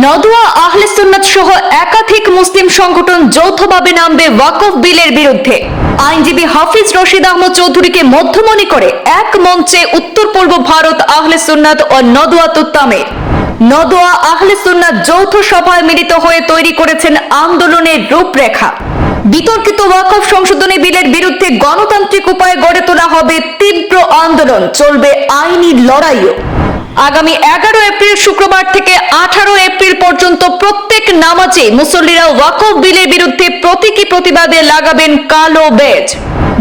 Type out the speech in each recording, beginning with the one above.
নদুয়া আহলে সুন্নাত সহ একাধিক মুসলিম সংগঠন যৌথভাবে নামবে ওয়াকফ বিলের বিরুদ্ধে। আইনজীবী হাফিজ রশিদ আহমদ চৌধুরীকে মধ্যমণি করে এক মঞ্চে উত্তর পূর্ব ভারত আহলে সুন্নাত ও নদুয়া তুত্তামের নদুয়া আহলে সুন্নাত যৌথ সভায় মিলিত হয়ে তৈরি করেছেন আন্দোলনের রূপরেখা। বিতর্কিত ওয়াকফ সংশোধনী বিলের বিরুদ্ধে গণতান্ত্রিক উপায়ে গড়ে তোলা হবে তীব্র আন্দোলন, চলবে আইনি লড়াইও। আগামী এগারো এপ্রিল শুক্রবার থেকে আঠারো এপ্রিল পর্যন্ত প্রত্যেক নামাজে মুসল্লিরা ওয়াকফ বিলের বিরুদ্ধে প্রতীকী প্রতিবাদে লাগাবেন কালো বেজ।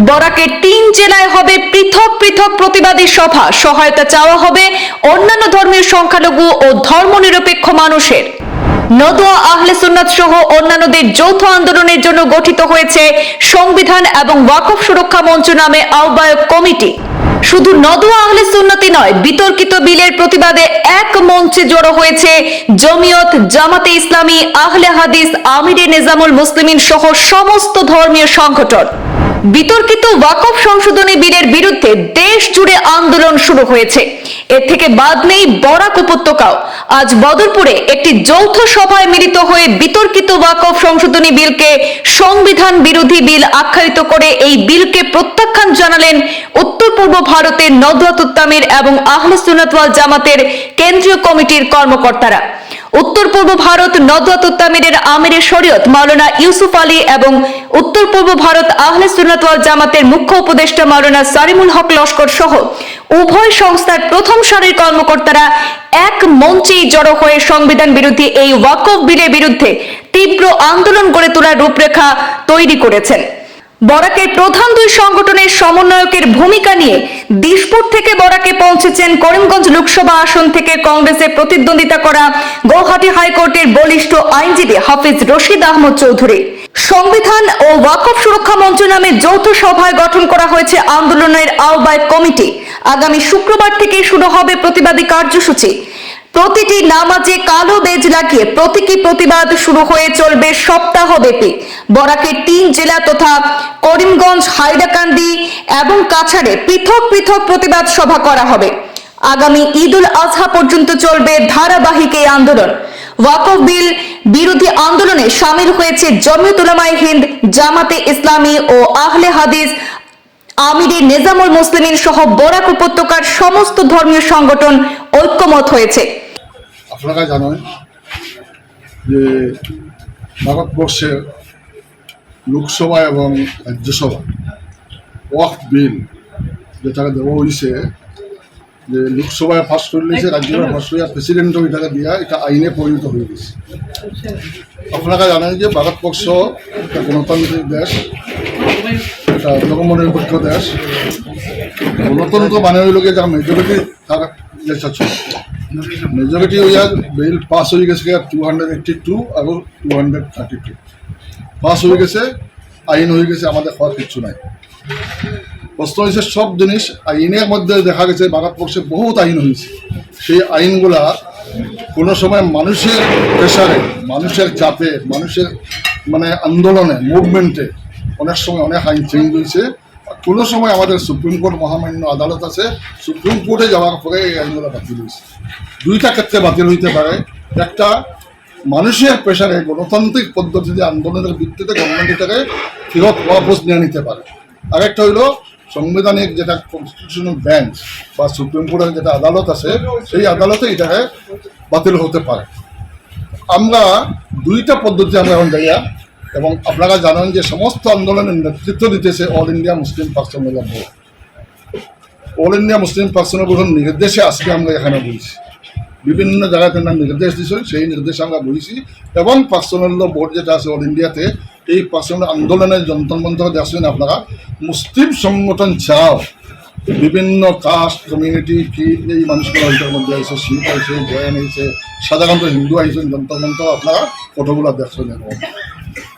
বরাকের তিন জেলায় হবে পৃথক পৃথক প্রতিবাদী সভা। সহায়তা চাওয়া হবে অন্যান্য ধর্মের সংখ্যালঘু ও ধর্মনিরপেক্ষ মানুষের। নদুয়া আহলে সুন্নাত সহ অন্যান্যদের যৌথ আন্দোলনের জন্য গঠিত হয়েছে সংবিধান এবং ওয়াকফ সুরক্ষা মঞ্চ নামে আহ্বায়ক কমিটি। শুধু নদুয়া আহলে সুন্নতি নয়, বিতর্কিত বিলের প্রতিবাদে এক মঞ্চে জড়ো হয়েছে জমিয়ত জামাতে ইসলামী আহলে হাদিস আমিরে নিজামুল মুসলিমিন সহ সমস্ত ধর্মীয় সংগঠন। বিতর্কিত ওয়াকফ সংশোধনী বিলের বিরুদ্ধে দেশ জুড়ে আন্দোলন শুরু হয়েছে। এর থেকে বাদ নেই বরাক উপত্যকাও। আজ বদরপুরে একটি যৌথ সভায় মিলিত হয়ে বিতর্কিত ওয়াকফ সংশোধনী বিলকে সংবিধান বিরোধী বিল আখ্যায়িত করে এই বিলকে প্রত্যাখ্যান জানালেন উত্তর পূর্ব ভারতের নদওয়াত উত্তামের এবং আহলে সুন্নাত ওয়াল জামাতের কেন্দ্রীয় কমিটির কর্মকর্তারা। উত্তর পূর্ব ভারত নদওয়াত উত্তামিরের আমিরে শরীয়ত মাওলানা ইউসুফ আলী এবং উত্তর পূর্ব ভারত আহলে সুন্নাত ওয়াল জামাতের মুখ্য উপদেষ্টা মাওলানা সারিমুল হক লস্কর সহ উভয় সংস্থার প্রথম সারির কর্মকর্তারা এক মঞ্চেই জড়ো হয়ে সংবিধান বিরোধী এই ওয়াকফ বিলের বিরুদ্ধে তীব্র আন্দোলন গড়ে তোলার রূপরেখা তৈরি করেছেন। বরাকের প্রধান দুই সংগঠনের সমন্বয়কের ভূমিকা নিয়ে দিশপুর থেকে বরাকে পৌঁছেছেন করিমগঞ্জ লোকসভা আসন থেকে কংগ্রেসে প্রতিদ্বন্দ্বিতা করা গৌহাটি হাইকোর্টের বলিষ্ঠ আইনজীবী হাফিজ রশিদ আহমদ চৌধুরী। সংবিধান ও ওয়াকফ সুরক্ষা মঞ্চ নামে যৌথ সভায় গঠন করা হয়েছে আন্দোলনের আহ্বায়ক কমিটি। আগামী শুক্রবার থেকে শুরু হবে প্রতিবাদী কার্যসূচি। প্রতিটি নামাজে কালো বেজ লাগিয়ে প্রতীকী প্রতিবাদ শুরু হয়ে চলবে সপ্তাহ সপ্তাহব্যাপী। বরাকের তিন জেলা তথা করিমগঞ্জ, হাইলাকান্দি এবং কাছাড়ে পৃথক পৃথক প্রতিবাদ সভা করা হবে। আগামী ঈদ উল আজহা পর্যন্ত চলবে ধারাবাহিক এই আন্দোলন। ওয়াকফ বিল বিরোধী আন্দোলনে সামিল হয়েছে জমিয়ত হিন্দ, জামাতে ইসলামী ও আহলে হাদিস আমিরে নেজামুল মুসলিমিন সহ বরাক উপত্যকার সমস্ত ধর্মীয় সংগঠন ঐক্যমত হয়েছে। আপনারা জানেন যে ভারতবর্ষের লোকসভা এবং রাজ্যসভা, ওয়াক বিল যেটাকে দেওয়া হয়েছে, যে লোকসভায় পাস করে নিয়েছে রাজ্যসভায় পাস করে প্রেসিডেন্টও এটাকে দিয়া, এটা আইনে পরিণত হয়ে গেছে। আপনারা জানেন যে ভারতবর্ষ একটা গণতান্ত্রিক দেশ? একটা ধর্মনিরপেক্ষ দেশ। গণতন্ত্র মানে হইল যার মেজরিটি তার দেশ আছে। মেজরিটি হইয়া বিল পাস হয়ে গেছে টু হান্ড্রেড এইটটি টু আৰু two hundred thirty two pass হয়ে গেছে, আইন হয়ে গেছে, আমাদের হওয়ার কিচ্ছু নাই। প্রশ্ন হয়েছে সব জিনিস আইনের মধ্যে দেখা গেছে ভারতবর্ষে বহুত আইন হয়েছে সেই আইনগুলা কোনো সময় মানুষের প্রেশারে মানুষের চাপে, মানুষের মানে আন্দোলনে মুভমেন্টে অনেক সময় অনেক আইন চেঞ্জ হয়েছে। কোনো সময় আমাদের সুপ্রিম কোর্ট মহামান্য আদালত আছে, সুপ্রিম কোর্টে যাওয়ার পরে এই আইনগুলো বাতিল হয়েছে। দুইটা ক্ষেত্রে বাতিল হইতে পারে। একটা, মানুষের প্রেশারে গণতান্ত্রিক পদ্ধতিতে আন্দোলনের ভিত্তিতে গভর্নমেন্ট এটাকে ফেরত ওয়াপস নিয়ে নিতে পারে। আরেকটা হইল, সাংবিধানিক যেটা কনস্টিটিউশনাল বেঞ্চ বা সুপ্রিম কোর্টের যেটা আদালত আছে, সেই আদালতে এটাকে বাতিল হতে পারে। আমরা দুইটা পদ্ধতি আমরা এখন যাইয়া এবং আপনারা জানেন যে সমস্ত আন্দোলনের নেতৃত্ব দিতেছে all India Muslim personal board all India Muslim personal বোর্ডের নির্দেশে আজকে আমরা এখানে বলছি বিভিন্ন জায়গাতে না নির্দেশ দিয়েছেন সেই নির্দেশে আমরা বলেছি এবং পার্সোনাল বোর্ড যেটা আছে অল ইন্ডিয়াতে এই পার্সোনাল আন্দোলনের যন্ত্রমন্ত্র দেখছেন আপনারা। মুসলিম সংগঠন চাও বিভিন্ন কাস্ট কমিউনিটি কি এই মানুষগুলো এটার মধ্যে আছে, শিখ আছে জয়েন হয়েছে সাধারণত হিন্দু আইসেন যন্ত্রমন্ত্র আপনারা ফটোগুলো দেখছেন এখন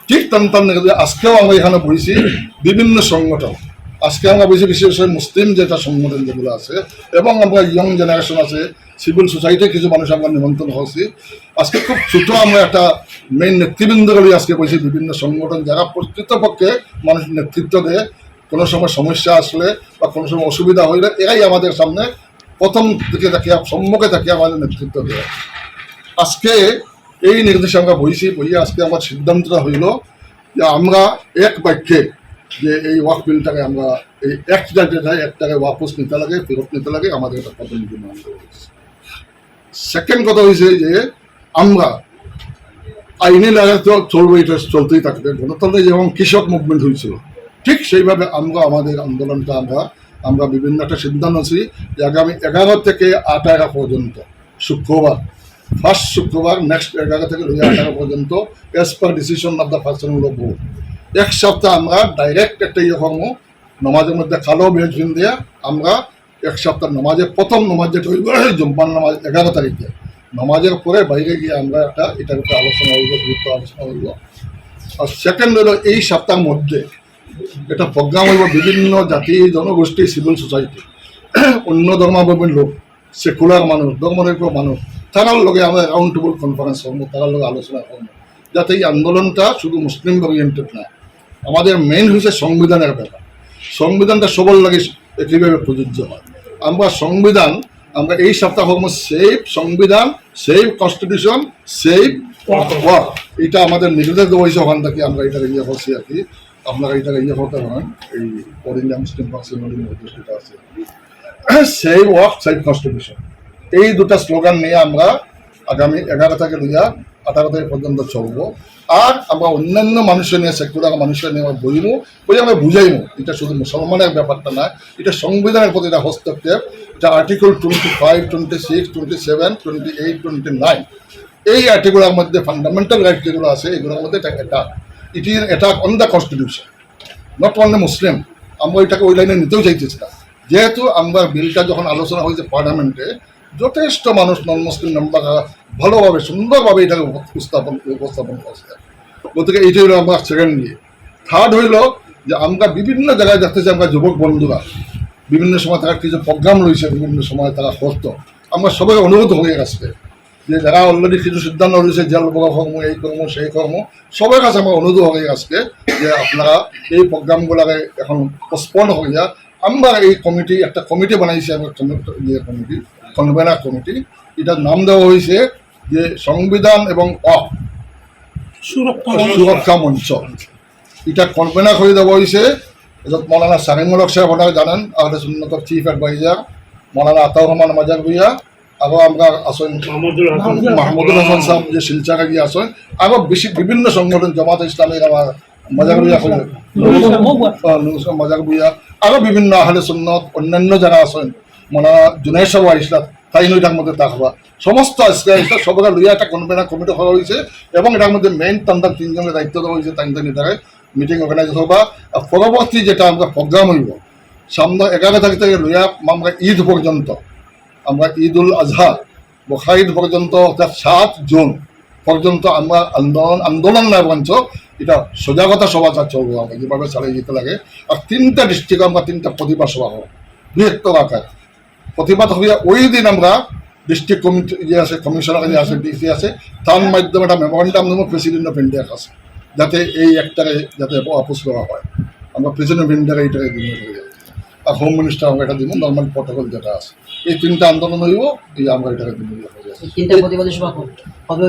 ঠিক তেন তেন আজকেও আমরা এখানে বইছি বিভিন্ন সংগঠন। আজকে আমরা বলছি বিশেষ করে মুসলিম যেটা সংগঠন যেগুলো আছে এবং আমরা ইয়ং জেনারেশন আছে সিভিল সোসাইটির কিছু মানুষ আমরা নিমন্ত্রণ হয়েছি আজকে খুব ছোট আমরা একটা মেইন নেতৃবৃন্দগুলি আজকে বলছি বিভিন্ন সংগঠন যারা প্রকৃতপক্ষে মানুষ নেতৃত্ব দেয়। কোনো সময় সমস্যা আসলে বা কোনো সময় অসুবিধা হইলে এরাই আমাদের সামনে প্রথম দিকে থাকে সম্মুখে থাকে আমাদের নেতৃত্ব দেয়। আজকে এই নির্দেশে আমরা বইছি, বইয়ে আজকে আমার সিদ্ধান্তটা হইল যে আমরা এক বাক্যে যে এই ওয়াক বিলটাকে আমরা এই একটা যেটাই একটাকে ওয়াপস নিতে লাগে, ফেরত নিতে লাগে, আমাদের একটা প্রতিনিধি সেকেন্ড কথা হয়েছে যে আমরা আইনি লাগে তো চলবে, এটা চলতেই থাকবে। গণতন্ত্রে যেমন কৃষক মুভমেন্ট হয়েছিল, ঠিক সেইভাবে আমরা আমাদের আন্দোলনটা আমরা আমরা বিভিন্ন একটা সিদ্ধান্ত আছি যে আগামী এগারো থেকে আঠারো পর্যন্ত, শুক্রবার ফার্স্ট শুক্রবার নেক্সট এগারো থেকে দুই আঠারো পর্যন্ত as per decision of the person board এক সপ্তাহ আমরা ডাইরেক্ট একটা ইয়ে কর্ম নমাজের মধ্যে কালো বেজ দিয়ে আমরা এক সপ্তাহ নমাজের প্রথম নমাজ যেটা হইব জুম্পান নামাজ এগারো তারিখে। নমাজের পরে বাইরে গিয়ে আমরা একটা এটার উপরে আলোচনা হইব গুরুত্ব আলোচনা হইব আর সেকেন্ড হলো এই সপ্তাহের মধ্যে এটা প্রোগ্রাম হইব, বিভিন্ন জাতি, জনগোষ্ঠী সিভিল সোসাইটি অন্য ধর্মাবলম্বী লোক সেকুলার মানুষ, ধর্মনিরপেক্ষ মানুষ তারার লগে আমরা রাউন্ড কনফারেন্স করব তারার লগে আলোচনা করব যাতে এই আন্দোলনটা শুধু মুসলিম ওরিয়েন্টেড না, আমাদের মেইন হচ্ছে সংবিধানের ব্যাপার। সংবিধানটা সবার লাগে একইভাবে প্রযোজ্য হয়। আমরা সংবিধান, আমরা এই সপ্তাহ সেভ সংবিধান সেফ কনস্টিটিউশন সেফ ওয়ার্ক এটা আমাদের নিজেদের দেওয়া হয়েছে ওখান থেকে, আমরা এটাকে ইয়ে করছি আর কি। আপনারা এটাকে ইয়ে করতে পারেন, এই অল ইন্ডিয়া মুসলিম পার্সোনাল আছে। সেভ ওয়ার্ক সেভ কনস্টিটিউশন এই দুটা স্লোগান নিয়ে আমরা আগামী এগারো থেকে দুইয়া আঠারো তারিখ পর্যন্ত চলবো। আর আমরা অন্যান্য মানুষের নিয়ে সেকুলার মানুষের নিয়ে আমরা বইমু বই আমরা বুঝাইমু। এটা শুধু মুসলমানের ব্যাপারটা না, এটা সংবিধানের প্রতি এটা হস্তক্ষেপ এটা article twenty five twenty six twenty seven twenty eight twenty nine এই আর্টিকেলের মধ্যে ফান্ডামেন্টাল রাইট যেগুলো আছে, এগুলোর মধ্যে এটা attack it is attack on the constitution not only Muslim আমরা এটাকে ওই লাইনে নিতেও চাইতেছি না। যেহেতু আমরা বিলটা যখন আলোচনা হয়েছে পার্লামেন্টে যথেষ্ট মানুষ নন মুসলিম মেম্বাররা ভালোভাবে, সুন্দরভাবে এটাকে উপস্থাপন উপস্থাপন করছে। গতিকে এইটা হলো আমার সেকেন্ড ইয়ে থার্ড হইল যে আমরা বিভিন্ন জায়গায় দেখতেছি আমরা যুবক বন্ধুরা। বিভিন্ন সময় তারা কিছু প্রোগ্রাম রয়েছে বিভিন্ন সময় তারা করতো। আমরা সবাই অনুরোধ হয়ে গেছে যে যারা অলরেডি কিছু সিদ্ধান্ত রয়েছে জেল কর্ম, এই কর্ম, সেই কর্ম, সবার কাছে আমার অনুরোধ হয়ে আজকে যে আপনারা এই প্রোগ্রামগুলোকে এখন পোস্টপন্ড হইয়া আমরা এই কমিটি একটা কমিটি বানাইছি, আমরা কমি- ইয়ে কমিটি কনভেনার কমিটি এটার নাম দেওয়া হয়েছে যে সংবিধান এবং অ সুরক্ষা মঞ্চ। এটা কনভেনার করে দেওয়া হয়েছে। এজত মৌলানা সারিমুলক সাহেব আপনারা জানেন আহলে সুন্নতর চিফ অ্যাডভাইজার মৌলানা আতাউর রহমান মাজার ভুইয়া আরও আমরা আসেন মাহমুদুল হাসান সাহেব যে শিলচারে গিয়ে আসেন আরও বেশি বিভিন্ন সংগঠন জামাত ইসলামের আমার মাজার ভুইয়া মজাক ভুইয়া আরও বিভিন্ন আহলে সুন্নত অন্যান্য যারা আছেন মৌলানা জুনাই সাহেব ইসলাম তাই এটার মধ্যে থাকবা সমস্ত আজকে আজকে সবাই লইয়া একটা কনভেনার কমিটি করা হয়েছে এবং এটার মধ্যে মেইন তান্তার তিনজনের দায়িত্ব দেওয়া হয়েছে তাই এটাকে মিটিং অর্গানাইজ আর পরবর্তী যেটা আমরা প্রোগ্রাম হইব, সামনে এগারো তারিখ থেকে লইয়া আমরা ঈদ পর্যন্ত, আমরা ঈদ উল আজহা বখা ঈদ পর্যন্ত, অর্থাৎ সাত জুন পর্যন্ত আমরা আন্দোলন আন্দোলন নয় বঞ্চ, এটা সজাগতা সভা চলবো, আমরা যেভাবে চালিয়ে যেতে লাগে। আর তিনটা ডিস্ট্রিক্টে আমরা তিনটা প্রতিভা সভা হব, বৃহত্তর আকার। প্রতিবাদ হবে ওই দিন আমরা ডিস্ট্রিক্ট কমিটি যে আছে কমিশনার যে আছে ডিসি আছে তার মাধ্যমে একটা মেমোরেন্ডাম দেবো প্রেসিডেন্ট অফ ইন্ডিয়ার কাছে যাতে এই একটাকে যাতে অপোজ করা হয়। আমরা প্রেসিডেন্ট অফ ইন্ডিয়াকে এইটাকে দিব। আর হোম মিনিস্টার আমরা এটা দিব নর্মাল প্রটোকল যেটা আছে। এই তিনটা আন্দোলন হইব এই আমরা এটাকে দিব।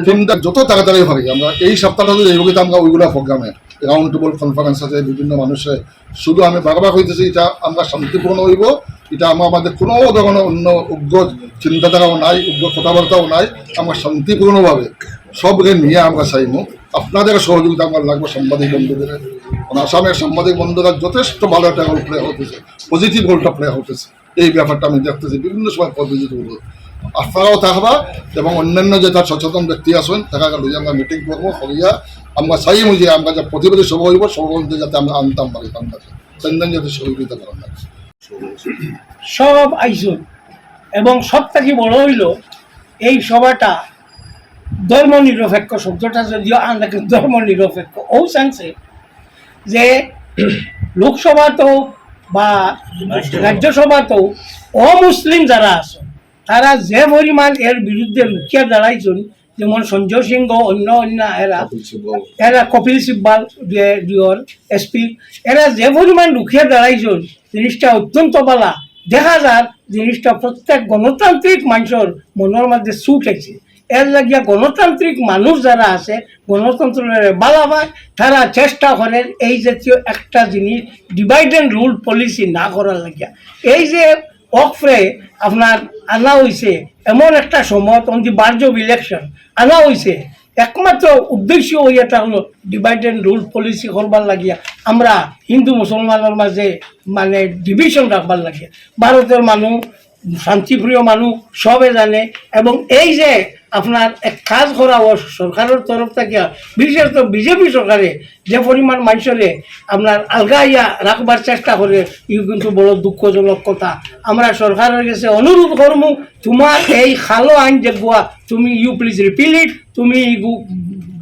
তিনটা যত তাড়াতাড়ি হবে আমরা এই সপ্তাহটা এইভাবে তো আমরা ওইগুলো প্রোগ্রামে রাউন্ড টেবল কনফারেন্স আছে বিভিন্ন মানুষের শুধু আমি বারবার হইতেছি এটা আমরা শান্তিপূর্ণ হইব এটা আমার আমাদের কোনো ধরনের অন্য উগ্র চিন্তাধারাও নাই, উগ্র কথাবার্তাও নাই। আমরা শান্তিপূর্ণভাবে সবকে নিয়ে আমরা চাইব। আপনাদের সহযোগিতা আমার লাগবে সাংবাদিক বন্ধুদের। আসামের সাংবাদিক বন্ধুরা যথেষ্ট ভালো একটা রোল প্লে হতেছে পজিটিভ রোলটা প্লে হতেছে এই ব্যাপারটা আমি দেখতেছি, বিভিন্ন সময় পজিটিভ রোল আপনারাও থাকবা এবং অন্যান্য যে তার সচেতন ব্যক্তি আছেন তারা লইয়া আমরা মিটিং করব, করিয়া আমরা চাইব যে আমরা যে প্রতিবাদী সভা হইব সবার যাতে আমরা আনতাম পারি তান্দাকে সেন্দান যাতে সহযোগিতা করেন না সব আইসুন। এবং সব থেকে বড় হইল এই সভাটা ধর্ম নিরপেক্ষ শব্দটা যদিও আনলাকে ধর্ম নিরপেক্ষ ও চান্সে যে লোকসভাতেও বা রাজ্যসভাতেও অমুসলিম যারা আছে তারা যে পরিমাণ এর বিরুদ্ধে রুখিয়া দাঁড়াইছেন যেমন সঞ্জয় সিংহ অন্য অন্য এরা এরা কপিল সিব্বাল ডিওর এসপি এরা যে পরিমাণ রুখিয়া দাঁড়াইছেন জিনিসটা অত্যন্ত বালা। দেখা যার জিনিসটা প্রত্যেক গণতান্ত্রিক মানুষের মনের মধ্যে সুট আছে। এর লাগিয়া গণতান্ত্রিক মানুষ যারা আছে, গণতন্ত্রের বালাবায় তারা চেষ্টা করেন এই জাতীয় একটা জিনিস ডিভাইড অ্যান্ড রুল পলিসি না করার লাগিয়া। এই যে অফরে আপনার আনা হয়েছে এমন একটা সময় on the verge of election আনা হয়েছে একমাত্র উদ্দেশ্য ওই এটা হলো ডিভাইড অ্যান্ড রুল পলিসি করবার লাগিয়া। আমরা হিন্দু মুসলমানের মাঝে মানে ডিভিশন রাখবার লাগিয়া। ভারতের মানুষ শান্তিপ্রিয় মানুষ সবে জানে এবং এই যে আপনার এক কাজ করা ও সরকারের তরফ থেকে বিশেষত বিজেপি সরকারে যে পরিমাণ মানুষরে আপনার আলগাইয়া রাখবার চেষ্টা করে ই কিন্তু বড় দুঃখজনক কথা। আমরা সরকারের কাছে অনুরোধ করব, তোমার এই খালো আইন যেগুয়া তুমি ইউ প্লিজ রিপিল ইট তুমি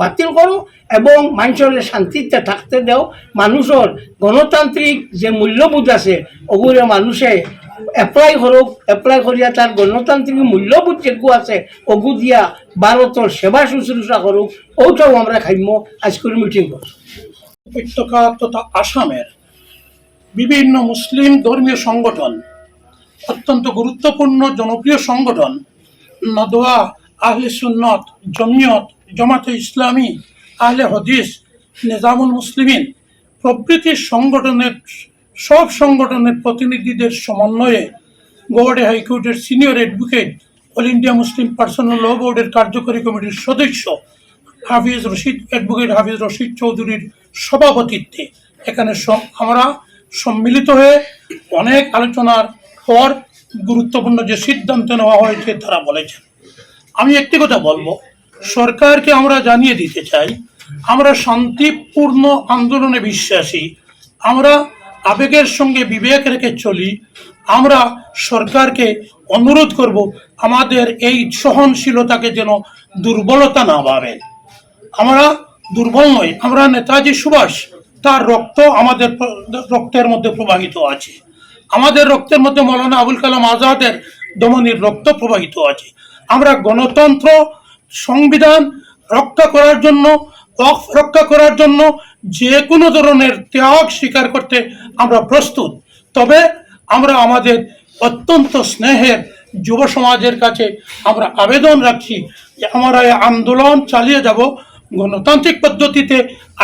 বাতিল করো এবং মানুষের শান্তিতে থাকতে দাও। মানুষের গণতান্ত্রিক যে মূল্যবোধ আছে, ওগুলো মানুষে এপ্লাই করুক এপ্লাই করিয়া তার গণতান্ত্রিক মূল্যবোধ যেগু আছে, ওগু দিয়া ভারতের সেবা শুশ্রূষা করুক, ওটাও আমরা খাইম। আজকের মিটিং করছি। উপত্যকা তথা আসামের বিভিন্ন মুসলিম ধর্মীয় সংগঠন, অত্যন্ত গুরুত্বপূর্ণ, জনপ্রিয় সংগঠন, নদোয়া আহলে সুন্নত, জমিয়ত, জামাতে ইসলামী, আহলে হদিস, নিজামুল মুসলিমিন প্রভৃতি সংগঠনের, সব সংগঠনের প্রতিনিধিদের সমন্বয়ে গৌহাটি হাইকোর্টের senior advocate, all India Muslim personal law বোর্ডের কার্যকরী কমিটির সদস্য হাফিজ রশিদ, অ্যাডভোকেট হাফিজ রশিদ চৌধুরীর সভাপতিত্বে। এখানে আমরা সম্মিলিত হয়ে অনেক আলোচনার পর গুরুত্বপূর্ণ যে সিদ্ধান্ত নেওয়া হয়েছে তারা বলেছেন। আমি একটি কথা বলব। সরকারকে আমরা জানিয়ে দিতে চাই, আমরা শান্তিপূর্ণ আন্দোলনে বিশ্বাসী, আমরা আবেগের সঙ্গে বিবেক রেখে চলি, আমরা সরকারকে অনুরোধ করব, আমাদের এই সহনশীলতাকে যেন দুর্বলতা না ভাবে আমরা দুর্বল নই, আমরা নেতাজি সুভাষ, তার রক্ত আমাদের রক্তের মধ্যে প্রবাহিত আছে। আমাদের রক্তের মধ্যে মৌলানা আবুল কালাম আজাদের দমনির রক্ত প্রবাহিত আছে। আমরা গণতন্ত্র, সংবিধান রক্ষা করার জন্য ওয়াকফ রক্ষা করার জন্য যে কোনো ধরনের ত্যাগ স্বীকার করতে আমরা প্রস্তুত। তবে আমরা আমাদের অত্যন্ত স্নেহের যুব সমাজের কাছে আমরা আবেদন রাখছি যে আমরা এই আন্দোলন চালিয়ে যাব। গণতান্ত্রিক পদ্ধতিতে,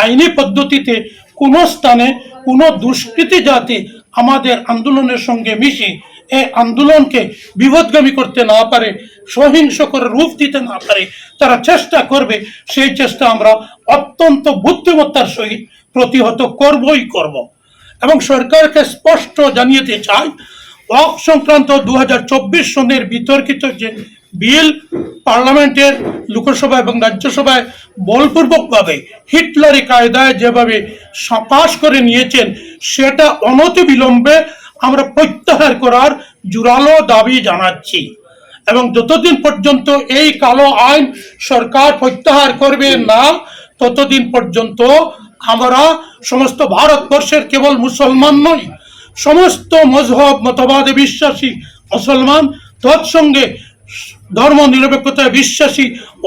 আইনি পদ্ধতিতে কোনো স্থানে কোনো দুষ্কৃতি জাতি আমাদের আন্দোলনের সঙ্গে মিশি এই আন্দোলনকে বিপদগামী করতে না পারে সহিংস করে রূপ দিতে না পারে, তারা চেষ্টা করবে, সেই চেষ্টা আমরা অত্যন্ত বুদ্ধিমত্তার সহিত প্রতিহত করবই করব। এবং সরকারকে স্পষ্ট জানিয়েতে চাই ওয়াক সংক্রান্ত দু সনের বিতর্কিত যে বিল পার্লামেন্টের লোকসভা এবং রাজ্যসভায় বলপূর্বকভাবে হিটলারি কায়দায় যেভাবে পাশ করে নিয়েছেন, সেটা অনতিবিলম্বে আমরা প্রত্যাহার করার জোরালো দাবি জানাচ্ছি। এবং যতদিন পর্যন্ত এই কালো আইন সরকার প্রত্যাহার করবে না, ততদিন পর্যন্ত আমরা সমস্ত ভারতবর্ষের কেবল মুসলমান নই, সমস্ত মজহব, মতবাদে বিশ্বাসী মুসলমান, তৎসঙ্গে ধর্ম নিরপেক্ষতায় বিশ্বাসী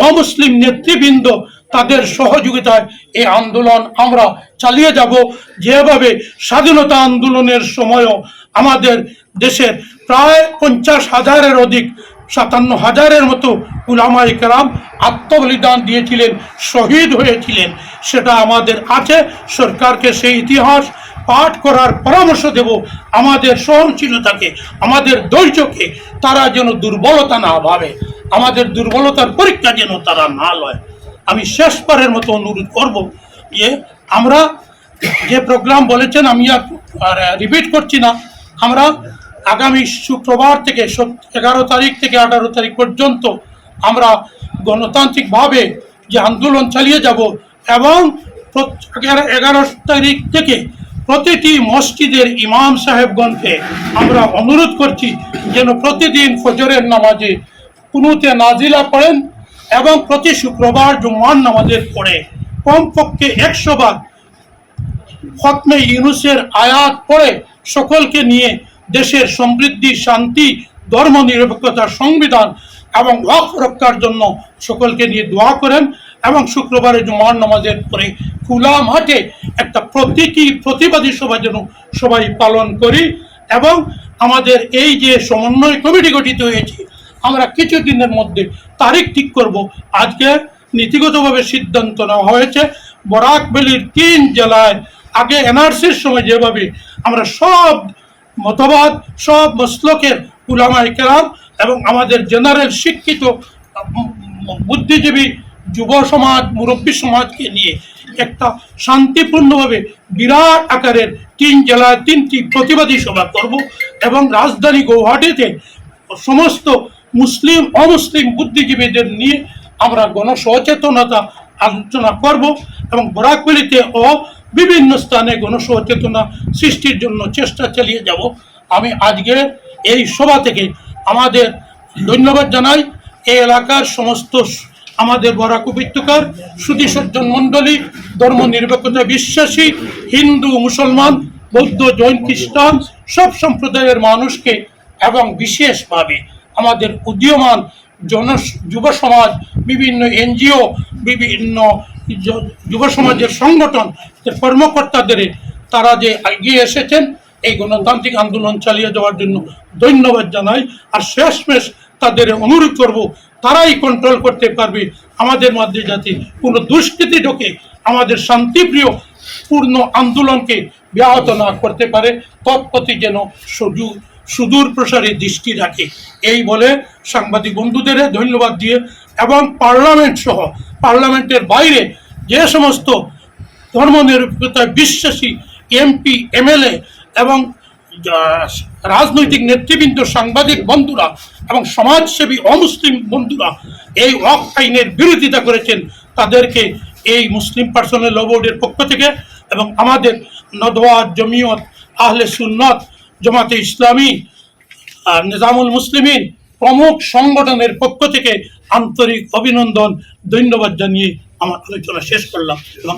অমুসলিম নেতৃবৃন্দ তাদের সহযোগিতায় এই আন্দোলন আমরা চালিয়ে যাব। যেভাবে স্বাধীনতা আন্দোলনের সময়ও আমাদের দেশের প্রায় পঞ্চাশ হাজারের অধিক, সাতান্ন হাজারের মতো উলামা ইকরাম আত্মবলিদান দিয়েছিলেন, শহীদ হয়েছিলেন। সেটা আমাদের আছে, সরকারকে সেই ইতিহাস পাঠ করার পরামর্শ দেব। আমাদের সহনশীলতাকে, আমাদের ধৈর্যকে তারা যেন দুর্বলতা না ভাবে, আমাদের দুর্বলতার পরীক্ষা যেন তারা না লয়। আমি শেষবারের মতো অনুরোধ করব যে আমরা যে প্রোগ্রাম বলেছেন, আমি আর রিপিট করছি না। আমরা আগামী শুক্রবার থেকে এগারো তারিখ থেকে আঠারো তারিখ পর্যন্ত আমরা গণতান্ত্রিকভাবে যে আন্দোলন চালিয়ে যাব এবং এগারো তারিখ থেকে প্রতিটি মসজিদের ইমাম সাহেবগণকে আমরা অনুরোধ করছি যেন প্রতিদিন ফজরের নামাজে কুনুতে নাজিলা পড়েন এবং প্রতি শুক্রবার জুম্মার নামাজের পরে কমপক্ষে একশো বার খতমে ইউনুসের আয়াত পড়ে সকলকে নিয়ে দেশের সমৃদ্ধি, শান্তি, ধর্ম নিরপেক্ষতা সংবিধান এবং হক রক্ষার জন্য সকলকে নিয়ে দোয়া করেন এবং শুক্রবারে জুমার নামাজের পরে খোলা মাঠে একটা প্রতীকী প্রতিবাদী সভা যেন সবাই পালন করি এবং আমাদের এই যে সমন্বয় কমিটি গঠিত হয়েছে আমরা কিছুদিনের মধ্যে তারিখ ঠিক করব। আজকে নীতিগতভাবে সিদ্ধান্ত নেওয়া হয়েছে। বরাক ভ্যালির তিন জেলায় আগে এনআরসির সময় যেভাবে আমরা সব মতবাদ, সব মসলকের উলামায়ে কেরাম এবং আমাদের জেনারেল শিক্ষিত বুদ্ধিজীবী যুব সমাজ, মুরব্বী সমাজকে নিয়ে একটা শান্তিপূর্ণভাবে বিরাট আকারের তিন জেলায় তিনটি প্রতিবাদী সভা করব এবং রাজধানী গৌহাটিতে সমস্ত মুসলিম অমুসলিম বুদ্ধিজীবীদের নিয়ে আমরা গণসচেতনতা আলোচনা করব এবং বরাকবেলিতে ও বিভিন্ন স্থানে গণসচেতনা সৃষ্টির জন্য চেষ্টা চালিয়ে যাব। আমি আজকে এই সভা থেকে আমাদের ধন্যবাদ জানাই। এই এলাকার সমস্ত আমাদের বরাক উপত্যকার সুদী সজ্জন মণ্ডলী, ধর্ম নিরপেক্ষতা বিশ্বাসী, হিন্দু, মুসলমান, বৌদ্ধ জৈন খ্রিস্টান, সব সম্প্রদায়ের মানুষকে এবং বিশেষভাবে আমাদের উদীয়মান জন যুব সমাজ, বিভিন্ন এনজিও, বিভিন্ন যুব সমাজের সংগঠন কর্মকর্তাদের, তারা যে এগিয়ে এসেছেন, এই গণতান্ত্রিক আন্দোলন চালিয়ে যাওয়ার জন্য ধন্যবাদ জানাই। আর শেষমেশ তাদের অনুরোধ করব, তারাই কন্ট্রোল করতে পারবে। আমাদের মধ্যে যাতে কোনো দুষ্কৃতি ঢোকে, আমাদের শান্তিপ্রিয় পূর্ণ আন্দোলনকে ব্যাহত না করতে পারে। তৎপ্রতি যেন সুদূর সুদূর প্রসারে দৃষ্টি রাখে। এই বলে সাংবাদিক বন্ধুদের ধন্যবাদ দিয়ে এবং পার্লামেন্ট সহ পার্লামেন্টের বাইরে যে সমস্ত ধর্মনিরপেক্ষতায় বিশ্বাসী এমপি এমএলএ এবং রাজনৈতিক নেতৃবৃন্দ, সাংবাদিক বন্ধুরা এবং সমাজসেবী অমুসলিম বন্ধুরা এই ওয়াক আইনের বিরোধিতা করেছেন তাদেরকে এই মুসলিম পার্সোনাল ল বোর্ডের পক্ষ থেকে এবং আমাদের নদওয়াত জমিয়ত আহলে সুন্নত জামাতে ইসলামী আর নিজামুল মুসলিমিন প্রমুখ সংগঠনের পক্ষ থেকে আন্তরিক অভিনন্দন, ধন্যবাদ জানিয়ে আমার আলোচনা শেষ করলাম। এবং